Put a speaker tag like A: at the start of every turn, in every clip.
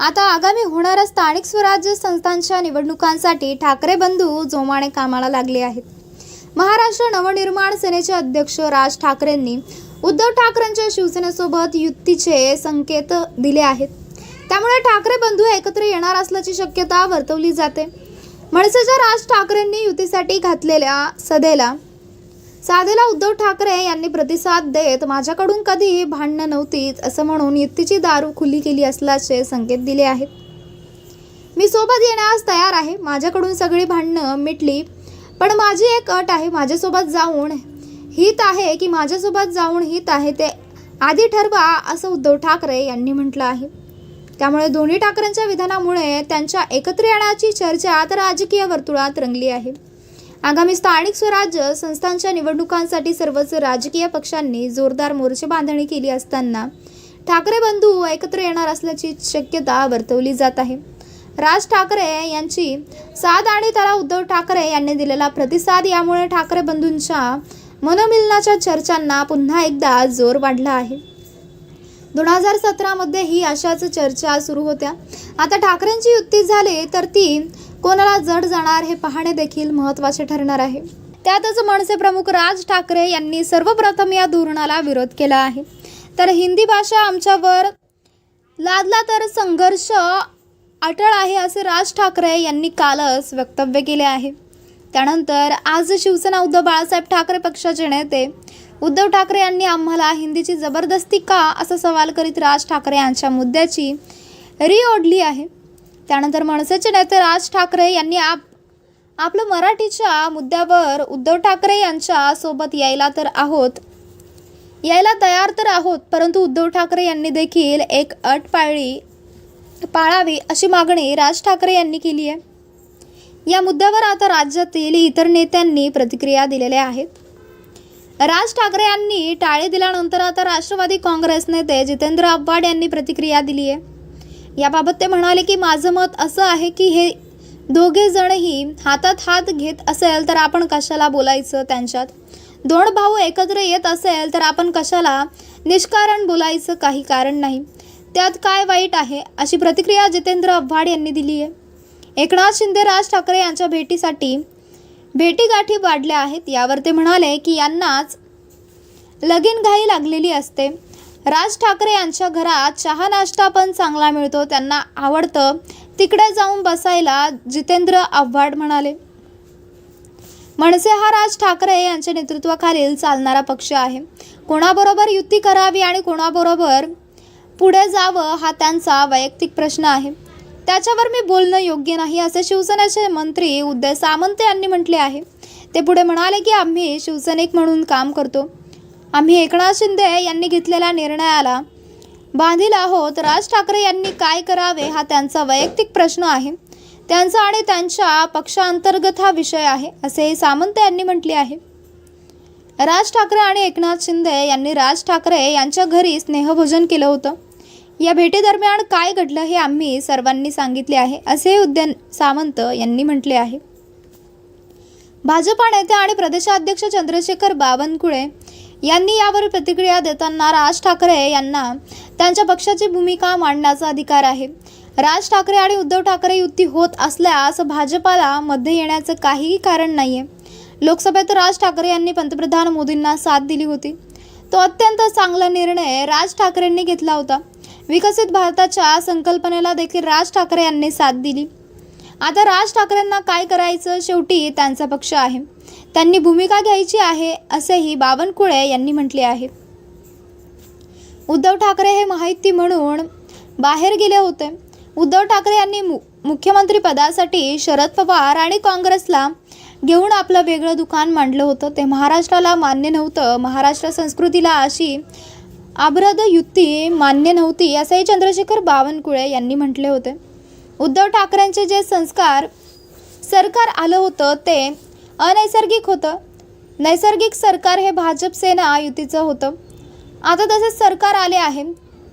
A: आता आगामी होणाऱ्या स्थानिक स्वराज्य संस्थांच्या निवडणुकांसाठी ठाकरे बंधू जोमाने कामाला लागले आहेत. महाराष्ट्र नवनिर्माण सेनेचे अध्यक्ष राज ठाकरेंनी उद्धव ठाकरेंच्या शिवसेनेसोबत युतीचे संकेत दिले आहेत. त्यामुळे ठाकरे बंधू एकत्र येणार असल्याची शक्यता वर्तवली जाते. मनसेच्या राज ठाकरेंनी युतीसाठी घातलेल्या सदेला साधेला उद्धव ठाकरे यांनी प्रतिसाद देत माझ्याकडून कधी भांडणं नव्हतीच असं म्हणून युतीची दारू खुली केली असल्याचे संकेत दिले आहेत. मी सोबत येण्यास तयार आहे. माझ्याकडून सगळी भांडणं मिटली पण माझी एक अट आहे माझ्यासोबत जाऊन हित आहे की माझ्यासोबत जाऊन हित आहे ते आधी ठरवा असं उद्धव ठाकरे यांनी म्हटलं आहे. त्यामुळे दोन्ही ठाकरेंच्या विधानामुळे त्यांच्या एकत्र येण्याची चर्चा आता राजकीय वर्तुळात रंगली आहे. आगामी स्थानिक स्वराज्य संस्थांच्या निवडणुकांसाठी सर्वच राजकीय पक्षांनी जोरदार मोर्चे बांधणी केली असताना ठाकरे बंधू एकत्र येणार असल्याची शक्यता वर्तवली जात आहे. राज ठाकरे यांची साथ आणि त्याला उद्धव ठाकरे यांनी दिलेला प्रतिसाद यामुळे ठाकरे बंधूंच्या मनोमिलनाच्या चर्चांना पुन्हा एकदा जोर वाढला आहे. दोन हजार सतरामध्ये ही अशाच चर्चा सुरू होत्या. आता ठाकरेंची युती झाली तर ती कोणाला जड जाणार हे पाहणे देखील महत्त्वाचे ठरणार आहे. त्यातच मनसे प्रमुख राज ठाकरे यांनी सर्वप्रथम या धोरणाला विरोध केला आहे. तर हिंदी भाषा आमच्यावर लादला तर संघर्ष अटळ आहे असे राज ठाकरे यांनी कालच वक्तव्य केले आहे. त्यानंतर आज शिवसेना उद्धव बाळासाहेब ठाकरे पक्षाचे नेते उद्धव ठाकरे यांनी आम्हाला हिंदीची जबरदस्ती का असा सवाल करीत राज ठाकरे यांच्या मुद्द्याची री ओढली आहे. त्यानंतर मनसेचे नेते राज ठाकरे यांनी आप आपलं मराठीच्या मुद्द्यावर उद्धव ठाकरे यांच्या सोबत यायला तर आहोत. यायला तयार तर आहोत परंतु उद्धव ठाकरे यांनी देखील एक अट पाळली पाळावी अशी मागणी राज ठाकरे यांनी केली आहे. या मुद्द्यावर आता राज्यातील इतर नेत्यांनी प्रतिक्रिया दिलेल्या आहेत. राज ठाकरे यांनी टाळे दिल्यानंतर आता राष्ट्रवादी काँग्रेस नेते जितेंद्र आव्हाड यांनी प्रतिक्रिया दिली आहे. याबाबत ते म्हणाले की माझं मत असं आहे की हे दोघे जणही हातात हात घेत असेल तर आपण कशाला बोलायचं त्यांच्यात? दोन भाऊ एकत्र येत असेल तर आपण कशाला निष्कारण बोलायचं काही कारण नाही. त्यात काय वाईट आहे? अशी प्रतिक्रिया जितेंद्र आव्हाड यांनी दिली आहे. एकनाथ शिंदे राज ठाकरे यांच्या भेटीसाठी भेटीगाठी वाढल्या आहेत. यावर ते म्हणाले की यांनाच लगीन घाई लागलेली असते. राज ठाकरे यांच्या घरात चहा नाश्ता पण चांगला मिळतो त्यांना आवडतं. तिकडे जाऊन बसायला जितेंद्र आव्हाड म्हणाले. मनसे हा राज ठाकरे यांच्या नेतृत्वाखालील चालणारा पक्ष आहे. कोणाबरोबर युती करावी आणि कोणाबरोबर पुढे जावं हा त्यांचा वैयक्तिक प्रश्न आहे. त्याच्यावर मी बोलणं योग्य नाही असे शिवसेनेचे मंत्री उदय सामंत यांनी म्हटले आहे. ते पुढे म्हणाले की आम्ही शिवसैनिक म्हणून काम करतो. आम्ही एकनाथ शिंदे यांनी घेतलेल्या निर्णयाला बांधील आहोत. राज ठाकरे यांनी काय करावे हा त्यांचा वैयक्तिक प्रश्न आहे. त्यांचा आणि त्यांच्या पक्षांतर्गत हा विषय आहे असे सामंत यांनी म्हटले आहे. राज ठाकरे आणि एकनाथ शिंदे यांनी राज ठाकरे यांच्या घरी स्नेहभोजन केलं होतं. या भेटीदरम्यान काय घडलं हे आम्ही सर्वांनी सांगितले आहे असे उद्यान सामंत यांनी म्हटले आहे. भाजपा नेत्या आणि प्रदेशाध्यक्ष चंद्रशेखर बावनकुळे यांनी यावर प्रतिक्रिया देताना राज ठाकरे यांना त्यांच्या पक्षाची भूमिका मांडण्याचा अधिकार आहे. राज ठाकरे आणि उद्धव ठाकरे युती होत असल्यास भाजपाला मध्ये येण्याचं काहीही कारण नाही आहे लोकसभेत राज ठाकरे यांनी पंतप्रधान मोदींना साथ दिली होती. तो अत्यंत चांगला निर्णय राज ठाकरेंनी घेतला होता. विकसित भारताच्या संकल्पनेला देखील राज ठाकरे यांनी साथ दिली. आता राज ठाकरेंना काय करायचं शेवटी त्यांचा पक्ष आहे. त्यांनी भूमिका घ्यायची आहे असेही बावनकुळे यांनी म्हटले आहे. उद्धव ठाकरे हे माहिती म्हणून बाहेर गेले होते. उद्धव ठाकरे यांनी मु मुख्यमंत्रीपदासाठी शरद पवार आणि काँग्रेसला घेऊन आपलं वेगळं दुकान मांडलं होतं. ते महाराष्ट्राला मान्य नव्हतं. महाराष्ट्र संस्कृतीला अशी आब्रद युती मान्य नव्हती असंही चंद्रशेखर बावनकुळे यांनी म्हटले होते. उद्धव ठाकरेंचे जे संस्कार सरकार आलं होतं ते अनैसर्गिक होतं. नैसर्गिक सरकार हे भाजप सेना युतीचं होतं. आता तसे सरकार आले आहे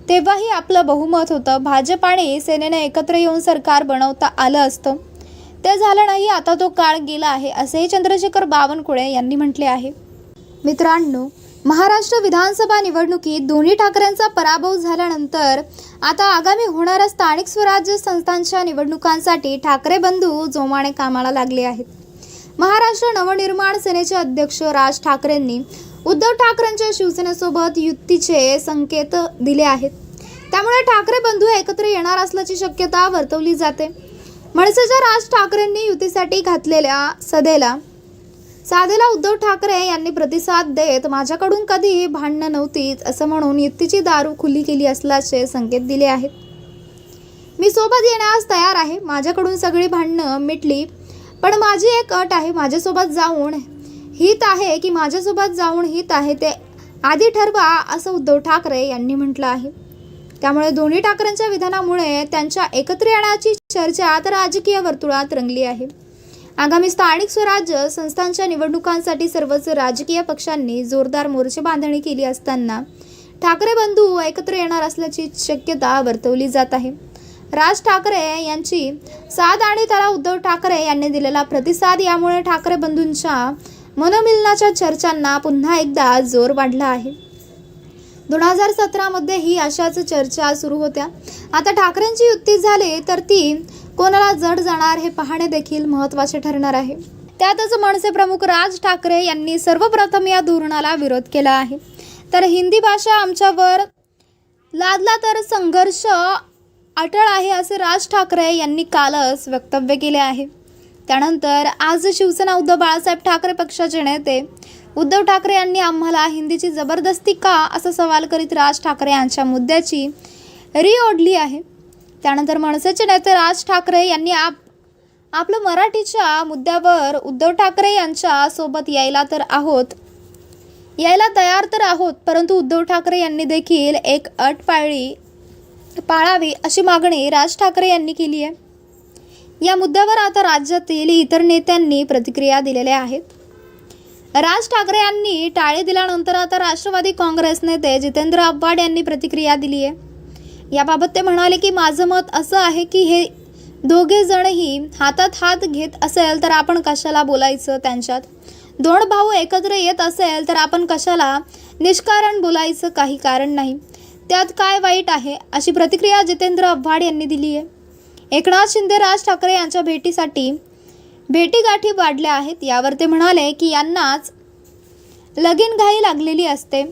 A: तेव्हाही आपलं बहुमत होतं. भाजप आणि सेनेनं एकत्र येऊन सरकार बनवता आलं असतं. ते झालं नाही आता तो काळ गेला आहे असेही चंद्रशेखर बावनकुळे यांनी म्हटले आहे. मित्रांनो महाराष्ट्र विधानसभा निवडणुकीत दोन्ही ठाकरेंचा पराभव झाल्यानंतर आता आगामी होणाऱ्या स्थानिक स्वराज्य संस्थांच्या निवडणुकांसाठी ठाकरे बंधू जोमाने कामाला लागले आहेत. महाराष्ट्र नवनिर्माण सेनेचे अध्यक्ष राज ठाकरेंनी उद्धव ठाकरेंच्या शिवसेनेसोबत युतीचे संकेत दिले आहेत. त्यामुळे ठाकरे बंधू एकत्र येणार असल्याची शक्यता वर्तवली जाते. मनसेच्या राज ठाकरेंनी युतीसाठी घातलेल्या सदेला साधेला उद्धव ठाकरे यांनी प्रतिसाद देत माझ्याकडून कधी भांडणं नव्हतीच असं म्हणून युतीची दारू खुली केली असल्याचे संकेत दिले आहेत. मी सोबत येण्यास तयार आहे. माझ्याकडून सगळी भांडणं मिटली. पण माझी एक अट आहे माझ्यासोबत जाऊन हित आहे की माझ्यासोबत जाऊन हित आहे ते आधी ठरवा असं उद्धव ठाकरे यांनी म्हटलं आहे. त्यामुळे दोन्ही ठाकरेंच्या विधानामुळे त्यांच्या एकत्र येण्याची चर्चा आता राजकीय वर्तुळात रंगली आहे. आगामी स्थानिक स्वराज्य संस्थांच्या निवडणुकांसाठी सर्वच राजकीय पक्षांनी जोरदार मोर्चे बांधणी केली असताना ठाकरे बंधू एकत्र येणार असल्याची शक्यता वर्तवली जात आहे. राज ठाकरे यांची साथ आणि त्याला उद्धव ठाकरे यांनी दिलेला प्रतिसाद यामुळे ठाकरे बंधूंच्या मनोमिलनाच्या चर्चांना पुन्हा एकदा जोर वाढला आहे. दोन हजार सतरामध्ये ही अशाच चर्चा सुरू होत्या. आता ठाकरेंची युती झाली तर ती कोणाला जड जाणार हे पाहणे देखील महत्त्वाचे ठरणार आहे. त्यातच मनसे प्रमुख राज ठाकरे यांनी सर्वप्रथम या धोरणाला विरोध केला आहे. तर हिंदी भाषा आमच्यावर लादला तर संघर्ष अटळ आहे असे राज ठाकरे यांनी कालच वक्तव्य केले आहे. त्यानंतर आज शिवसेना उद्धव बाळासाहेब ठाकरे पक्षाचे नेते उद्धव ठाकरे यांनी आम्हाला हिंदीची जबरदस्ती का असा सवाल करीत राज ठाकरे यांच्या मुद्द्याची री ओढली आहे. त्यानंतर मनसेचे नेते राज ठाकरे यांनी आप आपलं मराठीच्या मुद्द्यावर उद्धव ठाकरे यांच्या सोबत यायला तर आहोत. यायला तयार तर आहोत परंतु उद्धव ठाकरे यांनी देखील एक अट पाळली पाळावी अशी मागणी राज ठाकरे यांनी केली आहे. या मुद्द्यावर आता राज्यातील इतर नेत्यांनी प्रतिक्रिया दिलेल्या आहेत. राज ठाकरे यांनी टाळे दिल्यानंतर आता राष्ट्रवादी काँग्रेस नेते जितेंद्र आव्हाड यांनी प्रतिक्रिया दिली आहे. याबाबत ते म्हणाले की माझं मत असं आहे की हे दोघे जणही हातात हात घेत असेल तर आपण कशाला बोलायचं त्यांच्यात? दोन भाऊ एकत्र येत असेल तर आपण कशाला निष्कारण बोलायचं काही कारण नाही. त्यात काय वाईट आहे अशी प्रतिक्रिया जितेंद्र आव्हाड यांनी दिली आहे. एकनाथ शिंदे राज ठाकरे यांच्या भेटीसाठी भेटीगाठी वाढल्या आहेत. यावर ते म्हणाले की यांनाच लगीन घाई लागलेली असते.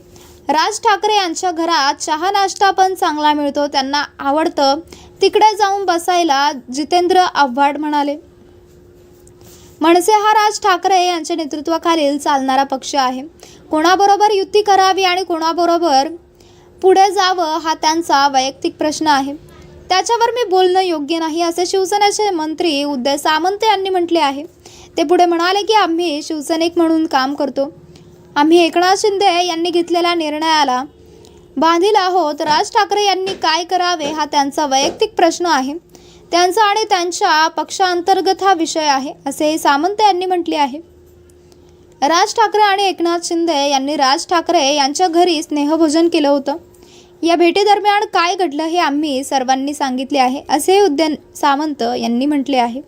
A: राज ठाकरे यांच्या घरात चहा नाश्ता पण चांगला मिळतो. त्यांना आवडतं तिकडे जाऊन बसायला जितेंद्र आव्हाड म्हणाले. मनसे हा राज ठाकरे यांच्या नेतृत्वाखालील चालणारा पक्ष आहे. कोणाबरोबर युती करावी आणि कोणाबरोबर पुढे जावं हा त्यांचा वैयक्तिक प्रश्न आहे. त्याच्यावर मी बोलणं योग्य नाही असे शिवसेनेचे मंत्री उदय सामंत यांनी म्हटले आहे. ते पुढे म्हणाले की आम्ही शिवसैनिक म्हणून काम करतो. आम्ही एकनाथ शिंदे यांनी घेतलेल्या निर्णयाला बांधील आहोत. राज ठाकरे यांनी काय करावे हा त्यांचा वैयक्तिक प्रश्न आहे. त्यांचा आणि त्यांच्या पक्षांतर्गत हा विषय आहे असे सामंत यांनी म्हटले आहे. राज ठाकरे आणि एकनाथ शिंदे यांनी राज ठाकरे यांच्या घरी स्नेहभोजन केलं होतं. या भेटीदरम्यान काय घडलं हे आम्ही सर्वांनी सांगितले आहे असे उद्यान सामंत यांनी म्हटले आहे.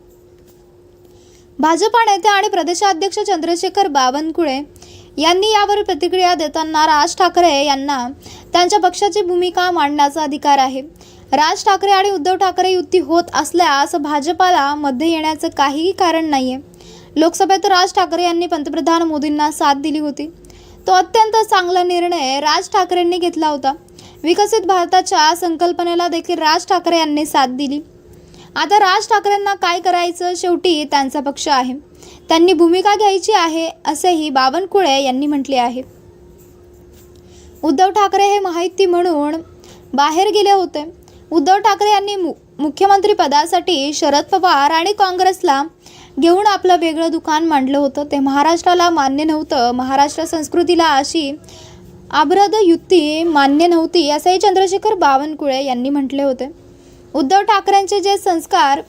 A: भाजपा नेते आणि प्रदेशाध्यक्ष चंद्रशेखर बावनकुळे यांनी यावर प्रतिक्रिया देताना राज ठाकरे यांना त्यांच्या पक्षाची भूमिका मांडण्याचा अधिकार आहे. राज ठाकरे आणि उद्धव ठाकरे युती होत असल्यास भाजपाला मध्ये येण्याचं काहीही कारण नाही आहे लोकसभेत राज ठाकरे यांनी पंतप्रधान मोदींना साथ दिली होती. तो अत्यंत चांगला निर्णय राज ठाकरेंनी घेतला होता. विकसित भारताच्या संकल्पनेला देखील राज ठाकरे यांनी साथ दिली. आता राज ठाकरेंना काय करायचं शेवटी त्यांचा पक्ष आहे. त्यांनी भूमिका घ्यायची आहे असेही बावनकुळे यांनी म्हटले आहे. उद्धव ठाकरे हे माहिती म्हणून बाहेर गेले होते. उद्धव ठाकरे यांनी मु मुख्यमंत्री पदासाठी शरद पवार आणि काँग्रेसला घेऊन आपलं वेगळं दुकान मांडलं होतं. ते महाराष्ट्राला मान्य नव्हतं. महाराष्ट्र संस्कृतीला अशी आभ्रद युती मान्य नव्हती असंही चंद्रशेखर बावनकुळे यांनी म्हटले होते. उद्धव ठाकरेंचे जे संस्कार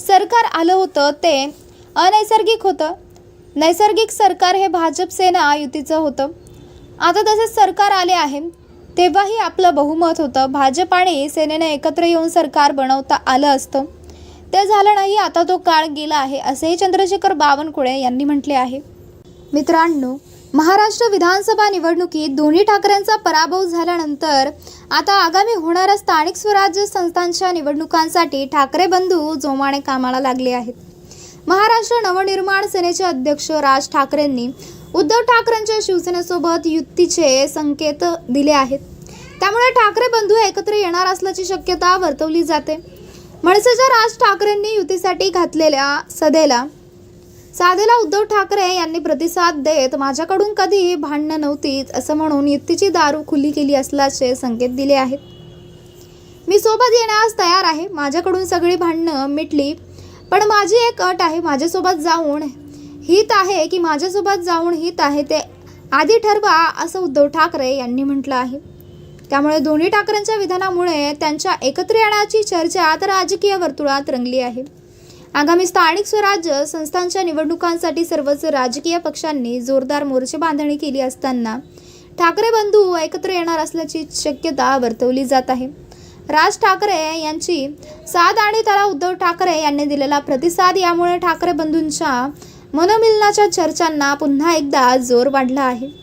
A: सरकार आलं होतं ते अनैसर्गिक होतं. नैसर्गिक सरकार हे भाजप सेना युतीचं होतं. आता तसे सरकार आले आहे तेव्हाही आपलं बहुमत होतं. भाजप आणि सेनेने एकत्र येऊन सरकार बनवता आलं असतं. ते झालं नाही आता तो काळ गेला आहे असेही चंद्रशेखर बावनकुळे यांनी म्हटले आहे. मित्रांनो महाराष्ट्र विधानसभा निवडणुकीत दोन्ही ठाकरेंचा पराभव झाल्यानंतर आता आगामी होणाऱ्या स्थानिक स्वराज्य संस्थांच्या निवडणुकांसाठी ठाकरे बंधू जोमाने कामाला लागले आहेत. महाराष्ट्र नवनिर्माण सेनेचे अध्यक्ष राज ठाकरेंनी उद्धव ठाकरेंच्या शिवसेनेसोबत युतीचे संकेत दिले आहेत. त्यामुळे ठाकरे बंधू एकत्र येणार असल्याची शक्यता वर्तवली जाते. मनसेच्या राज ठाकरेंनी युतीसाठी घातलेल्या सदेला. साधेला उद्धव ठाकरे यांनी प्रतिसाद देत माझ्याकडून कधी भांडणं नव्हतीच असं म्हणून युतीची दारू खुली केली असल्याचे संकेत दिले आहेत. मी सोबत येण्यास तयार आहे माझ्याकडून सगळी भांडणं मिटली पण माझी एक अट आहे माझ्यासोबत जाऊन हित आहे की माझ्यासोबत जाऊन हित आहे ते आधी ठरवा असं उद्धव ठाकरे यांनी म्हटलं आहे. त्यामुळे दोन्ही ठाकरेंच्या विधानामुळे त्यांच्या एकत्र येण्याची चर्चा आता राजकीय वर्तुळात रंगली आहे. आगामी स्थानिक स्वराज्य संस्थांच्या निवडणुकांसाठी सर्वच राजकीय पक्षांनी जोरदार मोर्चे बांधणी केली असताना ठाकरे बंधू एकत्र येणार असल्याची शक्यता वर्तवली जात आहे. राज ठाकरे यांची साथ आणि त्याला उद्धव ठाकरे यांनी दिलेला प्रतिसाद यामुळे ठाकरे बंधूंच्या मनोमिलनाच्या चर्चांना पुन्हा एकदा जोर वाढला आहे.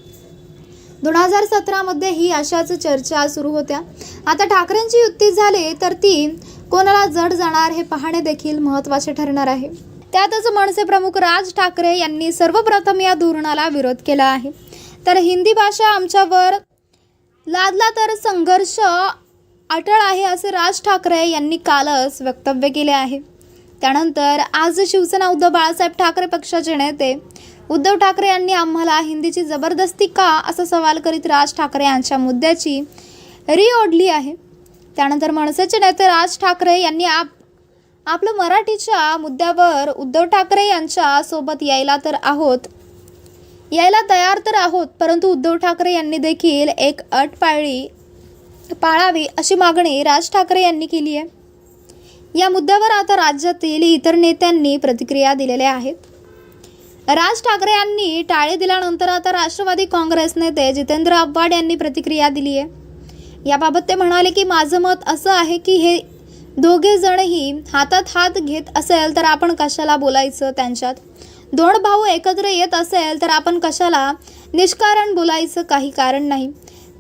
A: दोन हजार सतरामध्ये ही अशाच चर्चा सुरू होत्या. आता ठाकरेंची युती झाली तर ती कोणाला जड जाणार हे पाहणे देखील महत्त्वाचे ठरणार आहे. त्यातच मनसे प्रमुख राज ठाकरे यांनी सर्वप्रथम या धोरणाला विरोध केला आहे. तर हिंदी भाषा आमच्यावर लादला तर संघर्ष अटळ आहे असे राज ठाकरे यांनी कालच वक्तव्य केले आहे. त्यानंतर आज शिवसेना उद्धव बाळासाहेब ठाकरे पक्षाचे नेते उद्धव ठाकरे यांनी आम्हाला हिंदीची जबरदस्ती का असा सवाल करीत राज ठाकरे यांच्या मुद्द्याची री ओढली आहे. त्यानंतर मनसेचे नेते राज ठाकरे यांनी आप आपलं मराठीच्या मुद्द्यावर उद्धव ठाकरे यांच्या सोबत यायला तर आहोत. यायला तयार तर आहोत परंतु उद्धव ठाकरे यांनी देखील एक अट पाळली पाळावी अशी मागणी राज ठाकरे यांनी केली आहे. या मुद्द्यावर आता राज्यातील इतर नेत्यांनी प्रतिक्रिया दिलेल्या आहेत. राज ठाकरे यांनी टाळे दिल्यानंतर आता राष्ट्रवादी काँग्रेस नेते जितेंद्र आव्हाड यांनी प्रतिक्रिया दिली आहे. याबाबत ते म्हणाले की माझं मत असं आहे की हे दोघे जणही हातात हात घेत असेल तर आपण कशाला बोलायचं त्यांच्यात? दोन भाऊ एकत्र येत असेल तर आपण कशाला निष्कारण बोलायचं काही कारण नाही.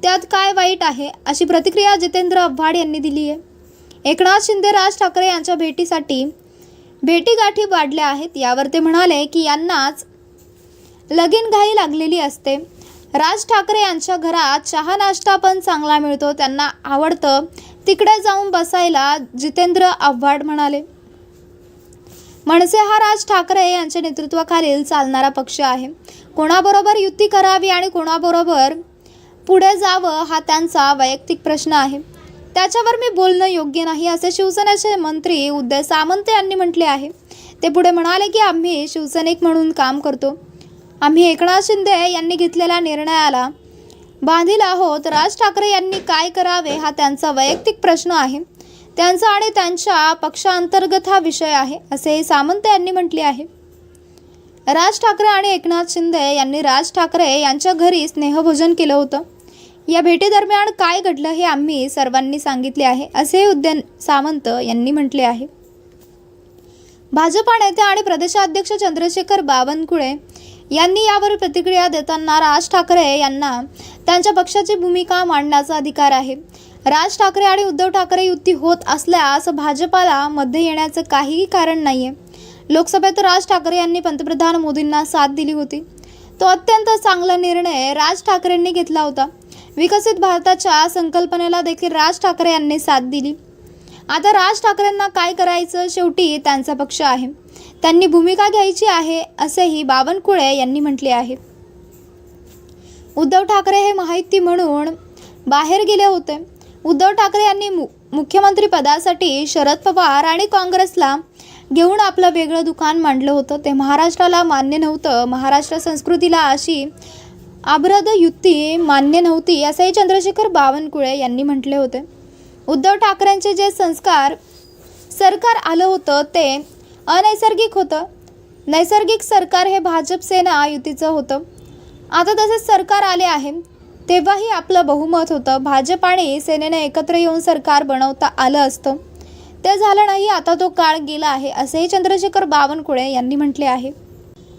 A: त्यात काय वाईट आहे अशी प्रतिक्रिया जितेंद्र आव्हाड यांनी दिली आहे. एकनाथ शिंदे राज ठाकरे यांच्या भेटीसाठी भेटीगाठी वाढल्या आहेत. यावर ते म्हणाले की यांनाच लगीन घाई लागलेली असते. राज ठाकरे यांच्या घरात चहा नाश्ता पण चांगला मिळतो. त्यांना आवडतं तिकडे जाऊन बसायला जितेंद्र आव्हाड म्हणाले. मनसे हा राज ठाकरे यांच्या नेतृत्वाखालील चालणारा पक्ष आहे. कोणाबरोबर युती करावी आणि कोणाबरोबर पुढे जावं हा त्यांचा वैयक्तिक प्रश्न आहे. त्याच्यावर मी बोलणं योग्य नाही असे शिवसेनेचे मंत्री उदय सामंत यांनी म्हटले आहे. ते पुढे म्हणाले की आम्ही शिवसैनिक म्हणून काम करतो. आम्ही एकनाथ शिंदे यांनी घेतलेल्या निर्णयाला बांधील आहोत. राज ठाकरे यांनी काय करावे हा त्यांचा वैयक्तिक प्रश्न आहे. त्यांचा आणि त्यांच्या पक्षांतर्गत हा विषय आहे असे सामंत यांनी म्हटले आहे. राज ठाकरे आणि एकनाथ शिंदे यांनी राज ठाकरे यांच्या घरी स्नेहभोजन केलं होतं. या भेटीदरम्यान काय घडलं हे आम्ही सर्वांनी सांगितले आहे असे उद्यान सामंत यांनी म्हटले आहे. भाजपा नेते आणि प्रदेशाध्यक्ष चंद्रशेखर बावनकुळे यांनी यावर प्रतिक्रिया देताना राज ठाकरे यांना त्यांच्या पक्षाची भूमिका मांडण्याचा अधिकार आहे. राज ठाकरे आणि उद्धव ठाकरे युती होत असल्यास भाजपाला मध्ये येण्याचं काहीही कारण नाही आहे लोकसभेत राज ठाकरे यांनी पंतप्रधान मोदींना साथ दिली होती. तो अत्यंत चांगला निर्णय राज ठाकरेंनी घेतला होता. विकसित भारताच्या संकल्पनेला देखील राज ठाकरे यांनी साथ दिली. आता राज ठाकरेंना काय करायचं शेवटी त्यांचा पक्ष आहे. त्यांनी भूमिका घ्यायची आहे असेही बावनकुळे यांनी म्हटले आहे. उद्धव ठाकरे हे माहिती म्हणून बाहेर गेले होते. उद्धव ठाकरे यांनी मु मुख्यमंत्री पदासाठी शरद पवार आणि काँग्रेसला घेऊन आपलं वेगळं दुकान मांडलं होतं. ते महाराष्ट्राला मान्य नव्हतं. महाराष्ट्र संस्कृतीला अशी आब्रद युती मान्य नव्हती असंही चंद्रशेखर बावनकुळे यांनी म्हटले होते. उद्धव ठाकरेंचे जे संस्कार सरकार आलं होतं ते अनैसर्गिक होतं. नैसर्गिक सरकार हे भाजप सेना युतीचं होतं. आता तसे सरकार आले आहे तेव्हाही आपलं बहुमत होतं. भाजप आणि सेनेनं एकत्र येऊन सरकार बनवता आलं असतं. ते झालं नाही आता तो काळ गेला आहे असेही चंद्रशेखर बावनकुळे यांनी म्हटले आहे.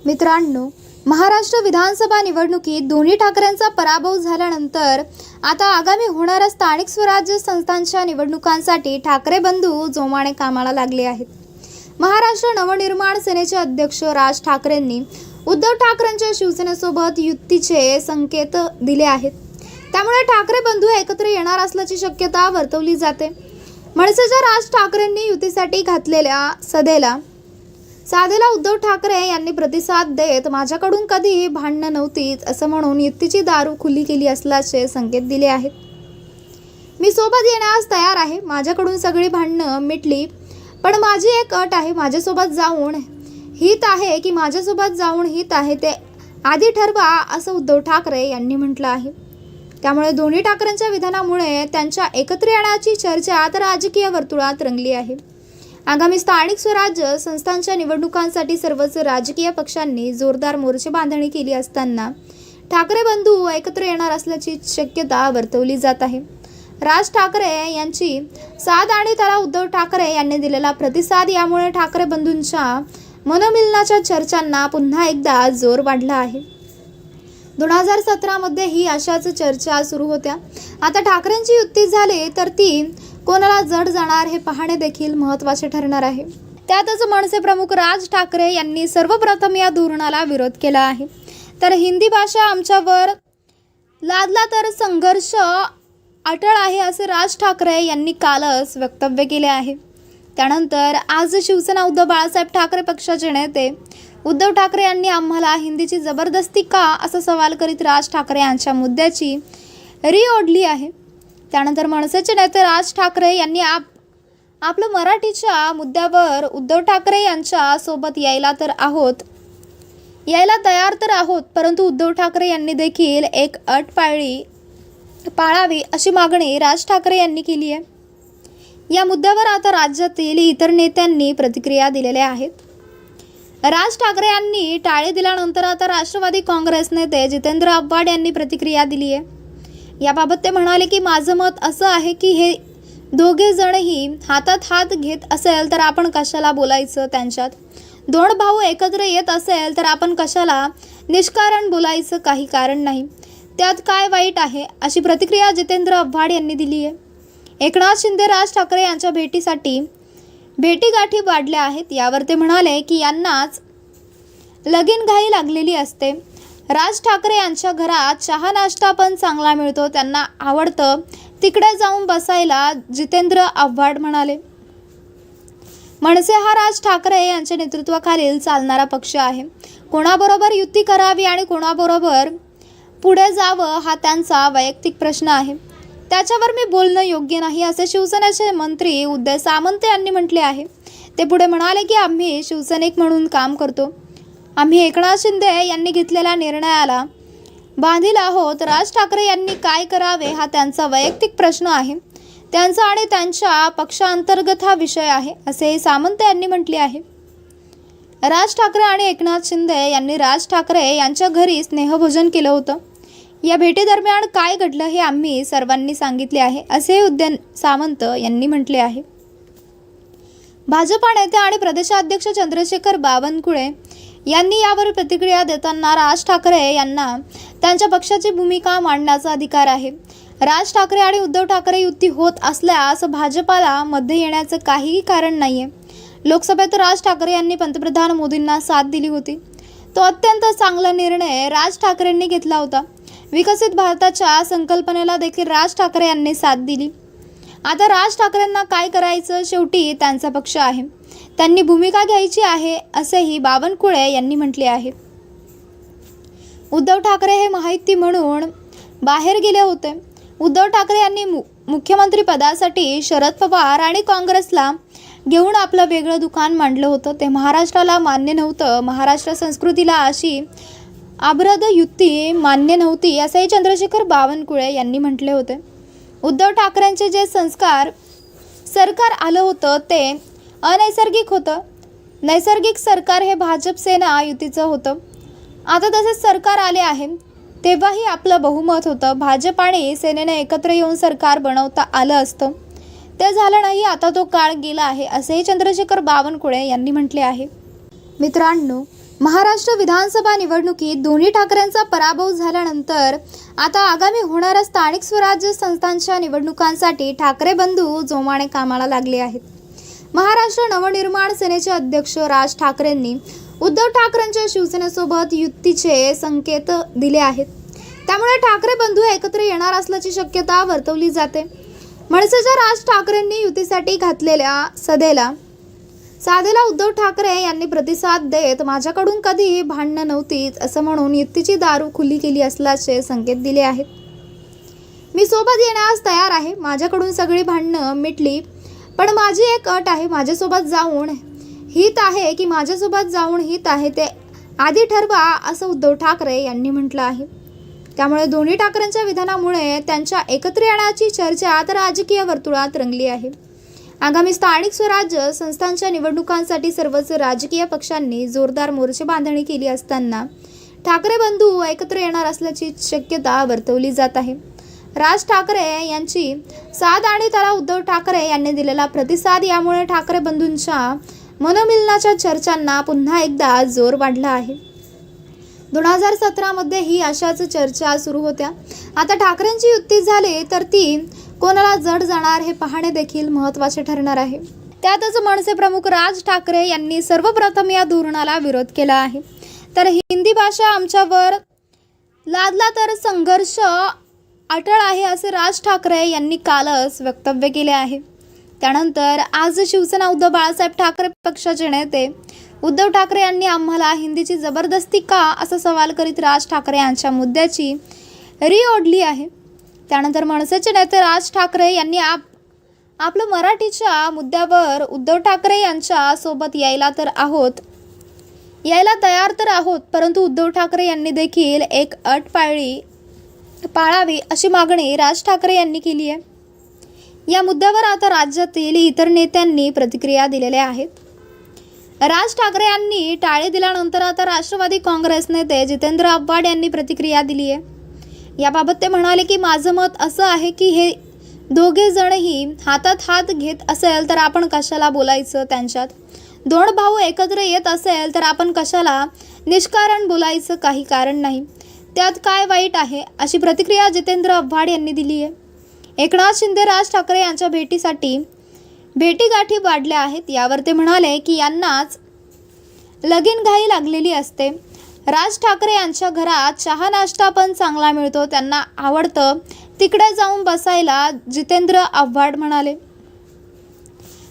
A: मित्रांनो महाराष्ट्र विधानसभा निवडणुकीत दोन्ही ठाकरेंचा पराभव झाल्यानंतर आता आगामी होणाऱ्या स्थानिक स्वराज्य संस्थांच्या निवडणुकांसाठी ठाकरे बंधू जोमाने कामाला लागले आहेत. महाराष्ट्र नवनिर्माण सेनेचे अध्यक्ष राज ठाकरेंनी उद्धव ठाकरेंच्या शिवसेनेसोबत युतीचे संकेत दिले आहेत. त्यामुळे ठाकरे बंधू एकत्र येणार असल्याची शक्यता वर्तवली जाते. मनसेच्या राज ठाकरेंनी युतीसाठी घातलेल्या सदेला साधेला उद्धव ठाकरे यांनी प्रतिसाद देत माझ्याकडून कधी भांडणं नव्हतीच असं म्हणून युतीची दारू खुली केली असल्याचे संकेत दिले आहेत. मी सोबत येण्यास तयार आहे. माझ्याकडून सगळी भांडणं मिटली पण माझी एक अट आहे माझ्यासोबत जाऊन हित आहे की माझ्यासोबत जाऊन हित आहे ते आधी ठरवा असं उद्धव ठाकरे यांनी म्हटलं आहे. त्यामुळे दोन्ही ठाकरेंच्या विधानामुळे त्यांच्या एकत्र येण्याची चर्चा आता राजकीय वर्तुळात रंगली आहे. आगामी स्थानिक स्वराज्य संस्थांच्या निवडणुकांसाठी सर्वच राजकीय पक्षांनी जोरदार मोर्चे बांधणी केली असताना ठाकरे बंधू एकत्र येणार असल्याची शक्यता वर्तवली जात आहे. राज ठाकरे यांची साथ आणि त्याला उद्धव ठाकरे यांनी दिलेला प्रतिसाद यामुळे ठाकरे बंधूंच्या मनोमिलनाच्या चर्चांना पुन्हा एकदा जोर वाढला आहे. दोन हजार सतरामध्ये ही अशाच चर्चा सुरू होत्या. आता ठाकरेंची युती झाली तर ती कोणाला जड जाणार हे पाहणे देखील महत्त्वाचे ठरणार आहे. त्यातच मनसे प्रमुख राज ठाकरे यांनी सर्वप्रथम या धोरणाला विरोध केला आहे. तर हिंदी भाषा आमच्यावर लादला तर संघर्ष अटळ आहे असे राज ठाकरे यांनी कालच वक्तव्य केले आहे. त्यानंतर आज शिवसेना उद्धव बाळासाहेब ठाकरे पक्षाचे नेते उद्धव ठाकरे यांनी आम्हाला हिंदीची जबरदस्ती का असा सवाल करीत राज ठाकरे यांच्या मुद्द्याची री ओढली आहे. त्यानंतर मनसेचे नेते राज ठाकरे यांनी आप आपलं मराठीच्या मुद्द्यावर उद्धव ठाकरे यांच्या सोबत यायला तर आहोत. यायला तयार तर आहोत परंतु उद्धव ठाकरे यांनी देखील एक अट पाळली पाळावी अशी मागणी राज ठाकरे यांनी केली आहे. या मुद्द्यावर आता राज्यातील इतर नेत्यांनी प्रतिक्रिया दिलेल्या आहेत. राज ठाकरे यांनी टाळे दिल्यानंतर आता राष्ट्रवादी काँग्रेस नेते जितेंद्र आव्हाड यांनी प्रतिक्रिया दिली आहे. याबाबत ते म्हणाले की माझं मत असं आहे की हे दोघे जणही हातात हात घेत असेल तर आपण कशाला बोलायचं त्यांच्यात? दोन भाऊ एकत्र येत असेल तर आपण कशाला निष्कारण बोलायचं काही कारण नाही. त्यात काय वाईट आहे? अशी प्रतिक्रिया जितेंद्र आव्हाड यांनी दिली आहे. एकनाथ शिंदे राज ठाकरे यांच्या भेटीसाठी भेटीगाठी वाढल्या आहेत. यावर ते म्हणाले की यांनाच लगीन घाई लागलेली असते. राज ठाकरे यांच्या घरात चहा नाश्ता पण चांगला मिळतो त्यांना आवडतं. तिकडे जाऊन बसायला जितेंद्र आव्हाड म्हणाले. मनसे हा राज ठाकरे यांच्या नेतृत्वाखालील चालणारा पक्ष आहे. कोणाबरोबर युती करावी आणि कोणाबरोबर पुढे जावं हा त्यांचा वैयक्तिक प्रश्न आहे. त्याच्यावर मी बोलणं योग्य नाही असे शिवसेनेचे मंत्री उदय सामंत यांनी म्हटले आहे. ते पुढे म्हणाले की आम्ही शिवसैनिक म्हणून काम करतो. आम्ही एकनाथ शिंदे यांनी घेतलेल्या निर्णयाला बांधील आहोत. राज ठाकरे यांनी काय करावे हा त्यांचा वैयक्तिक प्रश्न आहे. त्यांचा आणि त्यांच्या पक्षांतर्गत हा विषय आहे असे सामंत यांनी म्हटले आहे. राज ठाकरे आणि एकनाथ शिंदे यांनी राज ठाकरे यांच्या घरी स्नेहभोजन केलं होतं. या भेटीदरम्यान काय घडलं हे आम्ही सर्वांनी सांगितले आहे असे उद्यान सामंत यांनी म्हटले आहे. भाजपा नेते आणि प्रदेशाध्यक्ष चंद्रशेखर बावनकुळे यांनी यावर प्रतिक्रिया देताना राज ठाकरे यांना त्यांच्या पक्षाची भूमिका मांडण्याचा अधिकार आहे. राज ठाकरे आणि उद्धव ठाकरे युती होत असल्यास भाजपाला मध्ये येण्याचं काहीही कारण नाही आहे लोकसभेत राज ठाकरे यांनी पंतप्रधान मोदींना साथ दिली होती. तो अत्यंत चांगला निर्णय राज ठाकरेंनी घेतला होता. विकसित भारताच्या संकल्पनेला देखील राज ठाकरे यांनी साथ दिली. आता राज ठाकरेंना काय करायचं शेवटी त्यांचा पक्ष आहे. त्यांनी भूमिका घ्यायची आहे असेही बावनकुळे यांनी म्हटले आहे. उद्धव ठाकरे हे माहिती म्हणून बाहेर गेले होते. उद्धव ठाकरे यांनी मु मुख्यमंत्री पदासाठी शरद पवार आणि काँग्रेसला घेऊन आपलं वेगळं दुकान मांडलं होतं. ते महाराष्ट्राला मान्य नव्हतं. महाराष्ट्र संस्कृतीला अशी आभ्रद युती मान्य नव्हती असंही चंद्रशेखर बावनकुळे यांनी म्हटले होते. उद्धव ठाकरेंचे जे संस्कार सरकार आलं होतं ते अनैसर्गिक होतं. नैसर्गिक सरकार हे भाजप सेना युतीचं होतं. आता तसेच सरकार आले आहे तेव्हाही आपलं बहुमत होतं. भाजप आणि सेनेने एकत्र येऊन सरकार बनवता आलं असतं. ते झालं नाही आता तो काळ गेला आहे असेही चंद्रशेखर बावनकुळे यांनी म्हटले आहे. मित्रांनो महाराष्ट्र विधानसभा निवडणुकीत दोन्ही ठाकरेंचा पराभव झाल्यानंतर आता आगामी होणाऱ्या स्थानिक स्वराज्य संस्थांच्या निवडणुकांसाठी ठाकरे बंधू जोमाने कामाला लागले आहेत. महाराष्ट्र नवनिर्माण सेनेचे अध्यक्ष राज ठाकरेंनी उद्धव ठाकरेंच्या शिवसेनेसोबत युतीचे संकेत दिले आहेत. त्यामुळे ठाकरे बंधू एकत्र येणार असल्याची शक्यता वर्तवली जाते. मनसेच्या राज ठाकरेंनी युतीसाठी घातलेल्या सदेला साधेला उद्धव ठाकरे यांनी प्रतिसाद देत माझ्याकडून कधी भांडणं नव्हतीच असं म्हणून युतीची दारू खुली केली असल्याचे संकेत दिले आहेत. मी सोबत येण्यास तयार आहे. माझ्याकडून सगळी भांडणं मिटली. पण माझी एक अट आहे माझ्यासोबत जाऊन हित आहे की माझ्यासोबत जाऊन हित आहे ते आधी ठरवा असं उद्धव ठाकरे यांनी म्हटलं आहे. त्यामुळे दोन्ही ठाकरेंच्या विधानामुळे त्यांच्या एकत्र येण्याची चर्चा आता राजकीय वर्तुळात रंगली आहे. आगामी स्थानिक स्वराज्य संस्थांच्या निवडणुकांसाठी सर्वच राजकीय पक्षांनी जोरदार मोर्चे बांधणी केली असताना ठाकरे बंधू एकत्र येणार असल्याची शक्यता वर्तवली जात आहे. राज ठाकरे यांची साथ आणि त्याला उद्धव ठाकरे यांनी दिलेला प्रतिसाद. यामुळे ठाकरे बंधूंच्या मनोमिलनाच्या चर्चांना पुन्हा एकदा जोर वाढला आहे. दोन हजार सतरामध्ये ही अशाच चर्चा सुरू होत्या. आता ठाकरेंची युती झाली तर ती कोणाला जड जाणार हे पाहणे देखील महत्त्वाचे ठरणार आहे. त्यातच मनसे प्रमुख राज ठाकरे यांनी सर्वप्रथम या धोरणाला विरोध केला आहे. तर हिंदी भाषा आमच्यावर लादला तर संघर्ष अटळ आहे असे राज ठाकरे यांनी कालच वक्तव्य केले आहे. त्यानंतर आज शिवसेना उद्धव बाळासाहेब ठाकरे पक्षाचे नेते उद्धव ठाकरे यांनी आम्हाला हिंदीची जबरदस्ती का असा सवाल करीत राज ठाकरे यांच्या मुद्द्याची री ओढली आहे. त्यानंतर मनसेचे नेते राज ठाकरे यांनी आप आपलं मराठीच्या मुद्द्यावर उद्धव ठाकरे यांच्या सोबत यायला तर आहोत. यायला तयार तर आहोत परंतु उद्धव ठाकरे यांनी देखील एक अट पाळली पाळावी अशी मागणी राज ठाकरे यांनी केली आहे. या मुद्द्यावर आता राज्यातील इतर नेत्यांनी प्रतिक्रिया दिलेल्या आहेत. राज ठाकरे यांनी टाळे दिल्यानंतर आता राष्ट्रवादी काँग्रेस नेते जितेंद्र आव्हाड यांनी प्रतिक्रिया दिली आहे. याबाबत ते म्हणाले की माझं मत असं आहे की हे दोघे जणही हातात हात घेत असेल तर आपण कशाला बोलायचं त्यांच्यात? दोन भाऊ एकत्र येत असेल तर आपण कशाला निष्कारण बोलायचं काही कारण नाही. त्यात काय वाईट आहे अशी प्रतिक्रिया जितेंद्र आव्हाड यांनी दिली आहे. एकनाथ शिंदे राज ठाकरे यांच्या भेटीसाठी भेटीगाठी वाढल्या आहेत. यावर ते म्हणाले की यांनाच लगीन घाई लागलेली असते. राज ठाकरे यांच्या घरात चहा नाश्ता पण चांगला मिळतो. त्यांना आवडतं तिकडे जाऊन बसायला जितेंद्र आव्हाड म्हणाले.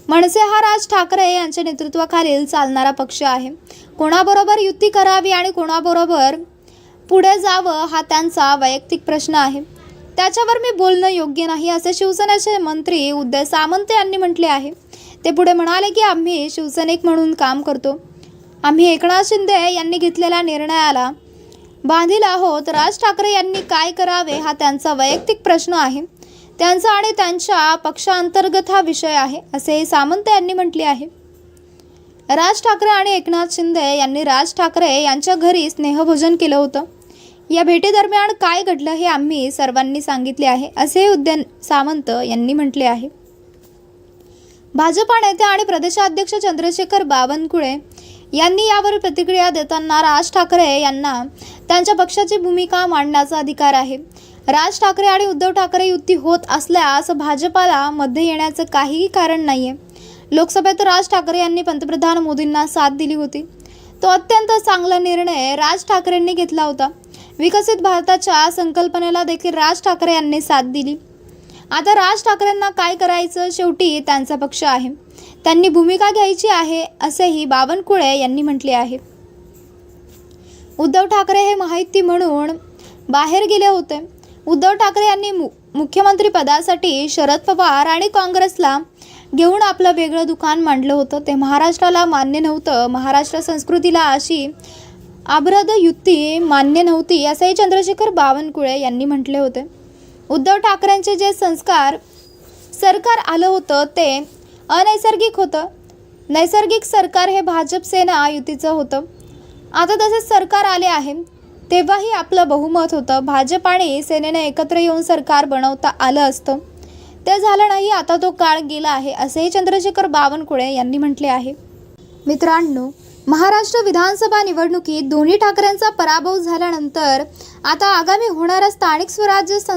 A: मनसे हा राज ठाकरे यांच्या नेतृत्वाखालील चालणारा पक्ष आहे. कोणाबरोबर युती करावी आणि कोणाबरोबर पुढे जावं हा त्यांचा वैयक्तिक प्रश्न आहे. त्याच्यावर मी बोलणं योग्य नाही असे शिवसेनेचे मंत्री उदय सामंत यांनी म्हटले आहे. ते पुढे म्हणाले की आम्ही शिवसैनिक म्हणून काम करतो. आम्ही एकनाथ शिंदे यांनी घेतलेल्या निर्णयाला बांधील आहोत. राज ठाकरे यांनी काय करावे हा त्यांचा वैयक्तिक प्रश्न आहे. त्यांचा आणि त्यांच्या पक्षांतर्गत हा विषय आहे असे सामंत यांनी म्हटले आहे. राज ठाकरे आणि एकनाथ शिंदे यांनी राज ठाकरे यांच्या घरी स्नेहभोजन केलं होतं. या भेटीदरम्यान काय घडलं हे आम्ही सर्वांनी सांगितले आहे असे उद्यान सामंत यांनी म्हटले आहे. भाजपा नेते आणि प्रदेशाध्यक्ष चंद्रशेखर बावनकुळे यांनी यावर प्रतिक्रिया देताना राज ठाकरे यांना त्यांच्या पक्षाची भूमिका मांडण्याचा अधिकार आहे. राज ठाकरे आणि उद्धव ठाकरे युती होत असल्यास भाजपाला मध्ये येण्याचं काहीही कारण नाही आहे लोकसभेत राज ठाकरे यांनी पंतप्रधान मोदींना साथ दिली होती. तो अत्यंत चांगला निर्णय राज ठाकरेंनी घेतला होता. विकसित भारताच्या संकल्पनेला देखील राज ठाकरे यांनी साथ दिली. आता राज ठाकरेंना काय करायचं शेवटी त्यांचा पक्ष आहे. त्यांनी भूमिका घ्यायची आहे असेही बावनकुळे यांनी म्हटले आहे. उद्धव ठाकरे हे माहिती म्हणून बाहेर गेले होते. उद्धव ठाकरे यांनी मु मुख्यमंत्री पदासाठी शरद पवार आणि काँग्रेसला घेऊन आपलं वेगळं दुकान मांडलं होतं. ते महाराष्ट्राला मान्य नव्हतं. महाराष्ट्र संस्कृतीला अशी आभ्रद युती मान्य नव्हती असंही चंद्रशेखर बावनकुळे यांनी म्हटले होते. उद्धव ठाकरेंचे जे संस्कार सरकार आलं होतं ते अनैसर्गिक होतं. नैसर्गिक सरकार हे भाजप सेना युतीचं होतं. आता तसेच सरकार आले आहे तेव्हाही आपलं बहुमत होतं. भाजप आणि सेनेने एकत्र येऊन सरकार बनवता आलं असतं. ते झालं नाही आता तो काळ गेला आहे असेही चंद्रशेखर बावनकुळे यांनी म्हटले आहे. मित्रांनो महाराष्ट्र विधानसभा निवडणुकीत दोन्ही ठाकरेंचा पराभव झाल्यानंतर आता आगामी होणाऱ्या स्थानिक स्वराज्य सं